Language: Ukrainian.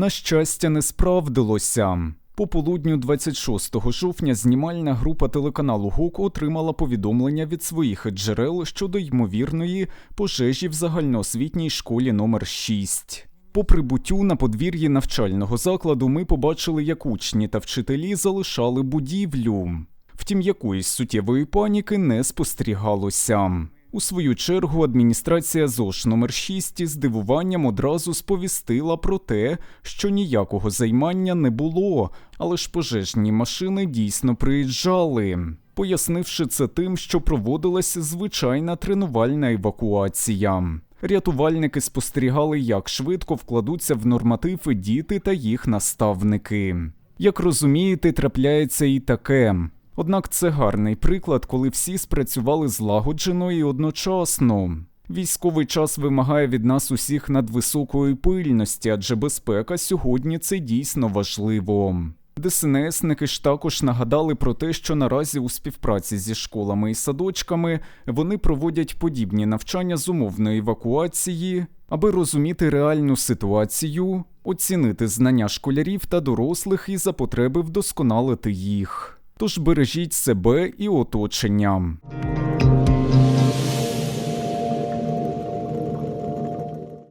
На щастя, не справдилося. По полудню 26 жовтня знімальна група телеканалу ГУК отримала повідомлення від своїх джерел щодо ймовірної пожежі в загальноосвітній школі номер 6. По прибуттю на подвір'ї навчального закладу ми побачили, як учні та вчителі залишали будівлю. Втім, якоїсь суттєвої паніки не спостерігалося. У свою чергу адміністрація ЗОШ номер 6 із здивуванням одразу сповістила про те, що ніякого займання не було, але ж пожежні машини дійсно приїжджали, пояснивши це тим, що проводилася звичайна тренувальна евакуація. Рятувальники спостерігали, як швидко вкладуться в норматив діти та їх наставники. Як розумієте, трапляється і таке. Однак це гарний приклад, коли всі спрацювали злагоджено і одночасно. Військовий час вимагає від нас усіх надвисокої пильності, адже безпека сьогодні це дійсно важливо. ДСНСники ж також нагадали про те, що наразі у співпраці зі школами і садочками вони проводять подібні навчання з умовної евакуації, аби розуміти реальну ситуацію, оцінити знання школярів та дорослих і за потреби вдосконалити їх. Тож бережіть себе і оточення.